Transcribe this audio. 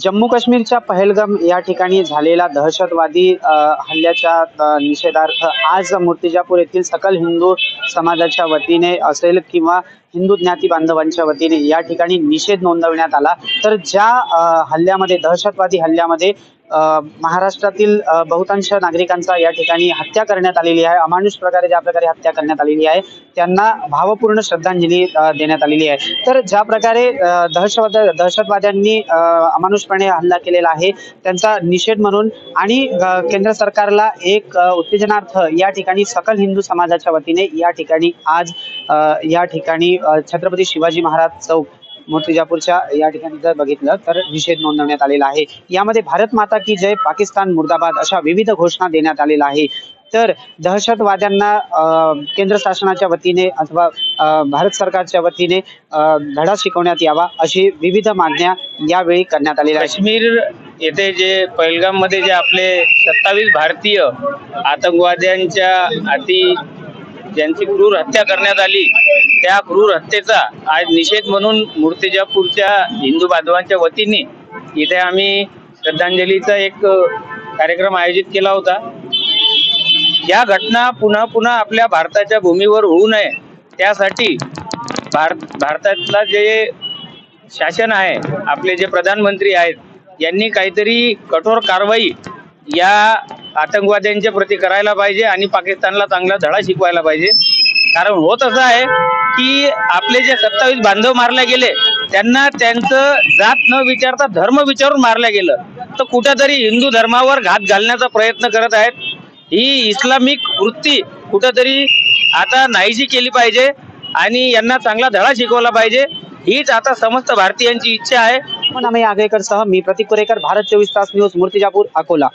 जम्मू काश्मीरच्या पहलगाम या ठिकाणी झालेला दहशतवादी हल्ल्याच्या निषेधार्थ आज मूर्तिजापूर येथील सकल हिंदू समाजाच्या वतीने असेल किंवा हिंदू ज्ञाती बांधवांच्या वतीने या ठिकाणी निषेध नोंदवण्यात आला. तर ज्या हल्ल्यामध्ये दहशतवादी हल्ल्यामध्ये महाराष्ट्रातील बहुतांश नागरिकांचा या ठिकाणी हत्या करण्यात आलेली आहे. अमानुष प्रकारे ज्या प्रकारे हत्या करण्यात आलेली आहे त्यांना भावपूर्ण श्रद्धांजली देण्यात आलेली आहे. तर ज्या प्रकारे दहशतवाद दहशतवाद्यांनी अमानुषपणे हल्ला केलेला आहे त्यांचा निषेध म्हणून आणि केंद्र सरकारला एक उत्तेजनार्थ या ठिकाणी सकल हिंदू समाजाच्या वतीने या ठिकाणी आज या ठिकाणी छत्रपती शिवाजी महाराज चौक मूर्तिजापूरच्या या ठिकाणी जर बघितलं तर निषेध नोंदवण्यात आलेला आहे. यामध्ये भारत माता की जय पाकिस्तान मुर्दाबाद अशा विविध घोषणा देण्यात आलेल्या आहे. तर दहशतवाद्यांना केंद्र शासनाच्या वतीने अथवा भारत सरकारच्या वतीने धडा शिकवण्यात यावा अशी विविध मागण्या यावेळी करण्यात आलेल्या काश्मीर येथे जे पैलगाममध्ये जे आपले सत्तावीस भारतीय आतंकवाद्यांच्या अति ज्यांची क्रूर हत्या करण्यात आली त्या क्रूर हत्येचा आज निषेध म्हणून मूर्तिजापूरच्या हिंदू बांधवांच्या वतीने इथे आम्ही श्रद्धांजलीचा एक कार्यक्रम आयोजित केला होता. या घटना पुन्हा पुन्हा आपल्या भारताच्या भूमीवर होऊ नये त्यासाठी भारत भारतातला जे शासन आहे आपले जे प्रधानमंत्री आहेत यांनी काहीतरी कठोर कारवाई या आतंकवाद्यांच्या प्रती करायला पाहिजे आणि पाकिस्तानला चांगला धडा शिकवायला पाहिजे. कारण होत असं आहे की आपले जे सत्तावीस बांधव मारले गेले त्यांना त्यांचं जात न विचारता धर्म विचारून मारलं गेलं. तर कुठंतरी हिंदू धर्मावर घात घालण्याचा प्रयत्न करत आहेत. ही इस्लामिक वृत्ती कुठेतरी आता नाहीशी केली पाहिजे आणि यांना चांगला धडा शिकवला पाहिजे. हीच आता समस्त भारतीयांची इच्छा आहे. पण आम्ही आगरेकर सह मी प्रतीक कुरेकर भारत चोवीस तास न्यूज मूर्तिजापूर अकोला.